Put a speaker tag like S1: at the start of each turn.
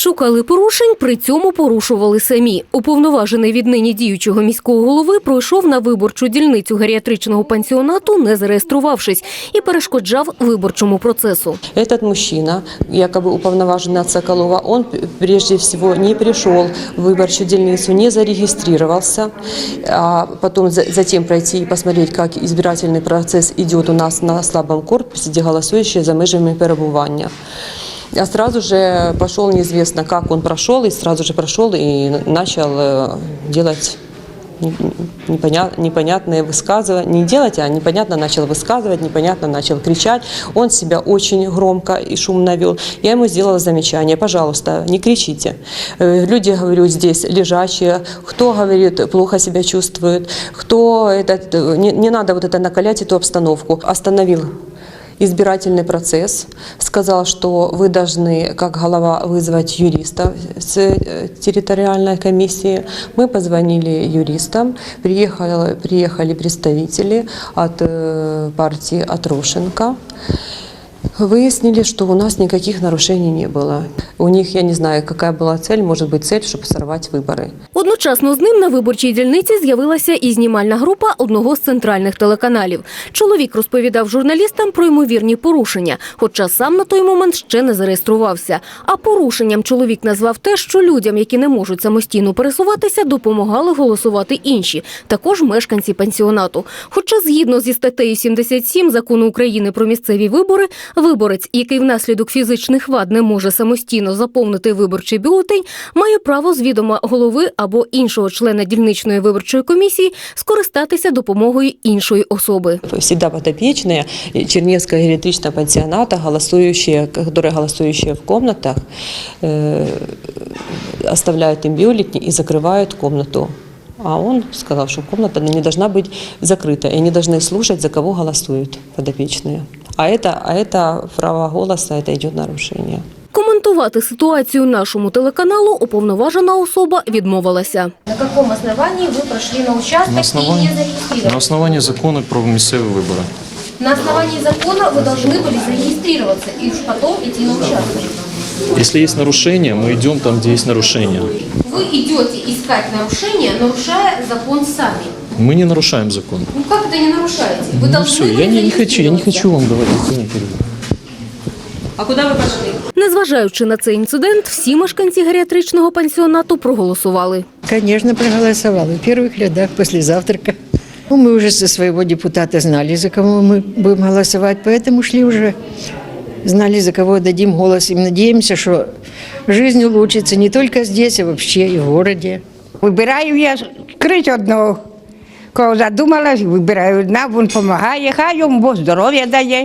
S1: Шукали порушень, при цьому порушували самі. Уповноважений від нині діючого міського голови пройшов на виборчу дільницю геріатричного пансіонату, не зареєструвавшись, і перешкоджав виборчому процесу.
S2: Этот мужчина, якобы уполноваженный от Соколова, он п- прежде всего не пришел в выборчую дельницу, не зарегистрировался, а потом за- затем пройти и посмотреть, как избирательный процесс идет у нас на слабом корпусе, где голосующие за межами перебывания. А сразу же пошел неизвестно, как он прошел, и сразу же прошел и начал э, делать непонят, непонятные высказывания, не делать, а непонятно начал высказывать, непонятно начал кричать. Он себя очень громко и шумно вел. Я ему сделала замечание, пожалуйста, не кричите. Э, Люди, говорю, здесь лежачие, кто, говорит, плохо себя чувствует, кто, этот, э, не, не надо вот это накалять эту обстановку. Остановил избирательный процесс, сказал, что вы должны, как голова, вызвать юриста с э, территориальной комиссии. Мы позвонили юристам, приехали, приехали представители от э, партии Атрошенко. Выяснили, что у нас никаких нарушений не было. У них, я не знаю, какая была цель, может быть цель, чтобы сорвать выборы.
S1: Одночасно з ним на виборчій дільниці з'явилася і знімальна група одного з центральних телеканалів. Чоловік розповідав журналістам про ймовірні порушення, хоча сам на той момент ще не зареєструвався. А порушенням чоловік назвав те, що людям, які не можуть самостійно пересуватися, допомагали голосувати інші, також мешканці пансіонату. Хоча згідно зі статтею 77 закону України про місцеві вибори, виборець, який внаслідок фізичних вад не може самостійно заповнити виборчий бюлетень, має право з відома голови або іншого члена дільничної виборчої комісії скористатися допомогою іншої особи.
S2: всегда подопечные Чернецкого гериатричного пансионата, голосующие, которые голосующие в комнатах, э, оставляют им бюллетени и закрывают комнату. А он сказал, что комната не должна быть закрыта, и они должны слушать, за кого голосуют подопечные. А это, а это право голоса, это идет нарушение.
S1: Коментувати ситуацію нашому телеканалу уповноважена особа відмовилася.
S3: На каком основании вы прошли на участок
S4: На основании,
S3: и не
S4: на
S3: зарегистрировались?
S4: основании закону про місцеві вибори.
S3: На основании закона вы должны были зарегистрироваться и уж потом идти на участок.
S4: Если есть нарушение, мы идем там, где есть нарушение.
S3: Вы идете искать нарушения, нарушая закон сами.
S4: Мы не нарушаем закон.
S3: Ну как это не нарушаете? Вы
S4: Ну
S3: должны
S4: все,
S3: были
S4: я не, не хочу, я не
S3: зарегистрироваться.
S4: хочу вам говорить. Елена Кирилловна.
S2: А куда вы пошли?
S1: Незважаючи на цей інцидент, всі мешканці геріатричного пансіонату проголосували.
S5: Конечно, проголосовала. В первых рядах после завтрака. Ну, мы уже со своего депутата знали, за кого мы будем голосовать, поэтому шли уже, знали, за кого дадим голос. И надеемся, что жизнь улучшится не только здесь, а вообще и в городе.
S6: Вибираю я крить одного. Кого задумалась, вибираю одна, він допомагає, хай йому Бог здоров'я дає.